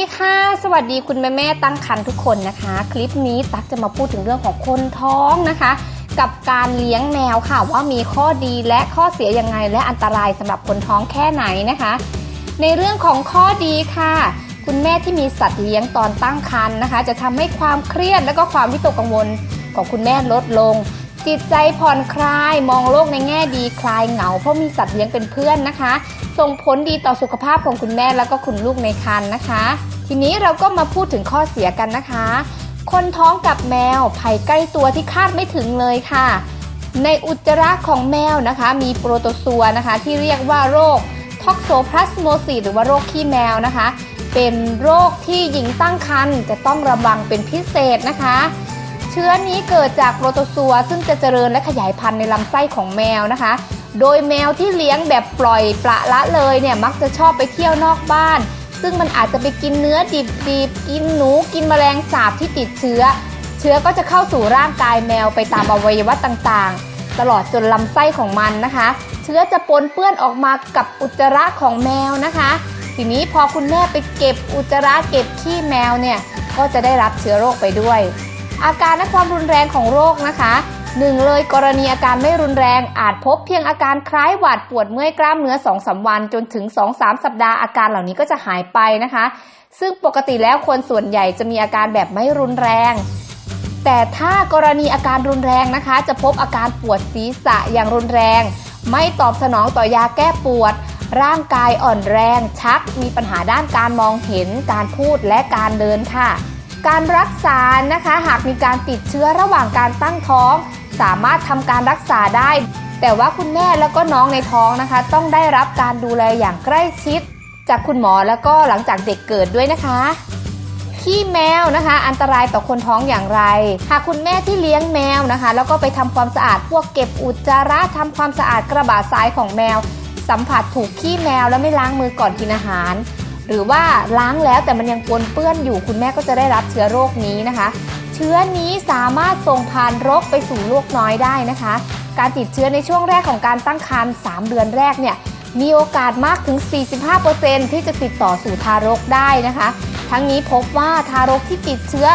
ดีค่ะ สวัสดีคุณแม่แม่ตั้งครรภ์ทุกคนนะคะ คลิปนี้ตั๊กจะมาพูดถึงเรื่องของคนท้องนะคะ กับการเลี้ยงแมวค่ะ ว่ามีข้อดีและข้อเสียยังไง และอันตรายสำหรับคนท้องแค่ไหนนะคะ ในเรื่องของข้อดีค่ะ คุณแม่ที่มีสัตว์เลี้ยงตอนตั้งครรภ์นะคะ จะทำให้ความเครียดและก็ความวิตกกังวลของคุณแม่ลดลง จิตใจผ่อนคลายมองโลกในแง่ดีคลายเหงา เพราะมีสัตว์เลี้ยงเป็นเพื่อนนะคะ ส่งผลดีต่อสุขภาพของคุณแม่แล้วก็คุณลูกในครรภ์นะคะ ทีนี้เราก็มาพูดถึงข้อเสียกันนะคะ คนท้องกับแมวภัยใกล้ตัวที่คาดไม่ถึงเลยค่ะ ในอุจจาระของแมวนะคะ มีโปรโตซัวนะคะ ที่เรียกว่าโรคท็อกโซพลาสโมซิสหรือว่าโรคขี้แมวนะคะ เป็นโรคที่หญิงตั้งครรภ์จะต้องระวังเป็นพิเศษนะคะ เชื้อนี้เกิดจากโปรโตซัวซึ่งจะเจริญและขยายพันธุ์ในลำไส้ของแมวนะคะ โดยแมวที่เลี้ยงแบบปล่อยปละละเลยเนี่ยมักจะชอบไปเที่ยวนอกบ้าน ซึ่งมันอาจจะไปกินเนื้อดิบๆกินหนูกินแมลงสาบที่ติดเชื้อ เชื้อก็จะเข้าสู่ร่างกายแมวไปตามอวัยวะต่างๆ ตลอดจนลำไส้ของมันนะคะ เชื้อจะปนเปื้อนออกมากับอุจจาระของแมวนะคะ ทีนี้พอคุณแม่ไปเก็บอุจจาระเก็บขี้แมวเนี่ยก็จะได้รับเชื้อโรคไปด้วย อาการและความรุนแรงของโรคนะคะหนึ่งเลยกรณีอาการไม่รุนแรงอาจพบเพียงอาการคล้ายหวัดปวดเมื่อยกล้ามเนื้อ2อสวันจนถึง 2-3 สัปดาห์อาการเหล่านี้ก็จะหายไปนะคะ ซึ่งปกติแล้วคนส่วนใหญ่จะมีอาการแบบไม่รุนแรง แต่ถ้ากรณีอาการรุนแรงนะคะ จะพบอาการปวดศีรษะอย่างรุนแรง ไม่ตอบสนองต่อยาแก้ปวด ร่างกายอ่อนแรง ชัก มีปัญหาด้านการมองเห็น การพูดและการเดินค่ะ การรักษานะคะหากมีการติดเชื้อระหว่างการตั้งท้อง สามารถทำการรักษาได้ แต่ว่าคุณแม่แล้วก็น้องในท้องนะคะ ต้องได้รับการดูแลอย่างใกล้ชิด จากคุณหมอแล้วก็หลังจากเด็กเกิดด้วยนะคะขี้แมวนะคะ อันตรายต่อคนท้องอย่างไร หากคุณแม่ที่เลี้ยงแมวนะคะ แล้วก็ไปทำความสะอาดพวกเก็บอุจจาระทำความสะอาดกระบะทรายของแมว สัมผัสถูกขี้แมวแล้วไม่ล้างมือก่อนกินอาหาร หรือว่าล้างแล้วแต่มันยังปนเปื้อนอยู่คุณแม่ก็จะได้รับเชื้อโรคนี้นะคะ เชื้อนี้สามารถส่งผ่านรกไปสู่ลูกน้อยได้นะคะ การติดเชื้อในช่วงแรกของการตั้งครรภ์3เดือนแรกเนี่ยมีโอกาสมากถึง 45%ที่จะติดต่อสู่ทารกได้นะคะ ทั้งนี้พบว่าทารกที่ติดเชื้อ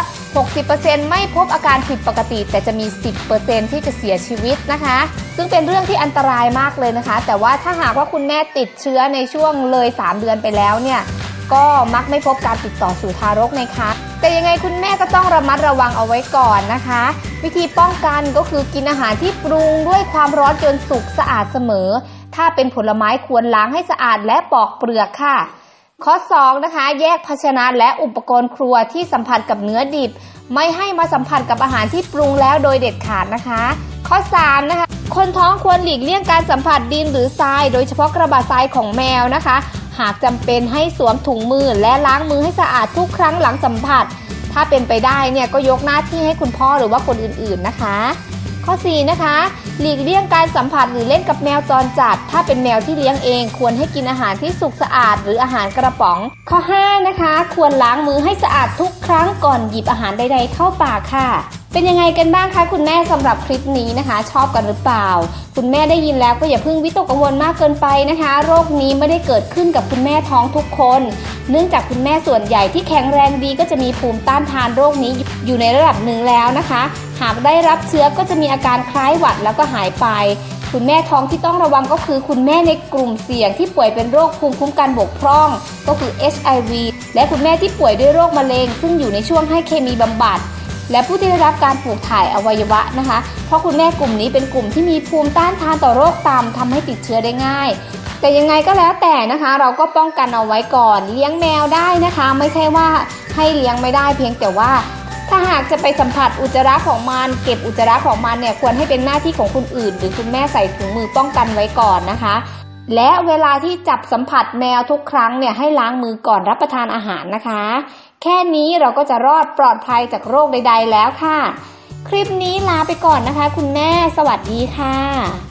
60%ไม่พบอาการผิดปกติ แต่จะมี 10%ที่จะเสียชีวิตนะคะ ซึ่งเป็นเรื่องที่อันตรายมากเลยนะคะ แต่ว่าถ้าหากว่าคุณแม่ติดเชื้อในช่วงเลย 3 เดือนไปแล้วเนี่ย ก็มักไม่พบการติดต่อสู่ทารกในครรภ์แต่ยังไงคุณแม่ก็ต้องระมัดระวังเอาไว้ก่อนนะคะ วิธีป้องกันก็คือกินอาหารที่ปรุงด้วยความร้อนจนสุกสะอาดเสมอ ถ้าเป็นผลไม้ควรล้างให้สะอาดและปอกเปลือกค่ะ ข้อ 2 นะคะ แยกภาชนะและอุปกรณ์ครัวที่สัมผัสกับเนื้อดิบ ไม่ให้มาสัมผัสกับอาหารที่ปรุงแล้วโดยเด็ดขาดนะคะ ข้อ 3 นะคะ คนท้องควรหลีกเลี่ยงการสัมผัสดินหรือทราย โดยเฉพาะกระบะทรายของแมวนะคะ หากจำเป็นให้สวมถุงมือและล้างมือให้สะอาดทุกครั้งหลังสัมผัส ถ้าเป็นไปได้เนี่ยก็ยกหน้าที่ให้คุณพ่อหรือว่าคนอื่นๆนะคะ ข้อ 4 นะคะ หลีกเลี่ยงการสัมผัสหรือเล่นกับแมวจรจัด ถ้าเป็นแมวที่เลี้ยงเองควรให้กินอาหารที่สุกสะอาดหรืออาหารกระป๋อง ข้อ 5 นะคะ ควรล้างมือให้สะอาดทุกครั้งก่อนหยิบอาหารใด ๆ เข้าปากค่ะ เป็นยังไงกันบ้างคะคุณแม่สำหรับคลิปนี้นะคะ ชอบกันหรือเปล่า คุณแม่ได้ยินแล้วก็อย่าเพิ่งวิตกกังวลมากเกินไปนะคะ โรคนี้ไม่ได้เกิดขึ้นกับคุณแม่ท้องทุกคน เนื่องจากคุณแม่ส่วนใหญ่ที่แข็งแรงดีก็จะมีภูมิต้านทานโรคนี้อยู่ในระดับหนึ่งแล้วนะคะ หากได้รับเชื้อก็จะมีอาการคล้ายหวัดแล้วก็หายไปคุณแม่ท้องที่ต้องระวังก็คือคุณแม่ในกลุ่มเสี่ยงที่ป่วยเป็นโรคภูมิคุ้มกันบกพร่อง ก็คือ HIV และคุณแม่ที่ป่วยด้วยโรคมะเร็ง ซึ่งอยู่ในช่วงให้เคมีบำบัด และผู้ที่ได้รับการปลูกถ่ายอวัยวะนะคะ เพราะคุณแม่กลุ่มนี้เป็นกลุ่มที่มีภูมิต้านทานต่อโรคต่ำทำให้ติดเชื้อได้ง่าย แต่ยังไงก็แล้วแต่นะคะ เราก็ป้องกันเอาไว้ก่อน เลี้ยงแมวได้นะคะ ไม่ใช่ว่าให้เลี้ยงไม่ได้เพียงแต่ว่าถ้าหากจะไปสัมผัสอุจจาระของมันเก็บอุจจาระของมันเนี่ยควรให้เป็นหน้าที่ของคนอื่น หรือคุณแม่ใส่ถุงมือป้องกันไว้ก่อนนะคะ และเวลาที่จับสัมผัสแมวทุกครั้งเนี่ยให้ล้างมือก่อนรับประทานอาหารนะคะ แค่นี้เราก็จะรอดปลอดภัยจากโรคใด ๆ แล้วค่ะ คลิปนี้ลาไปก่อนนะคะ คุณแม่ สวัสดีค่ะ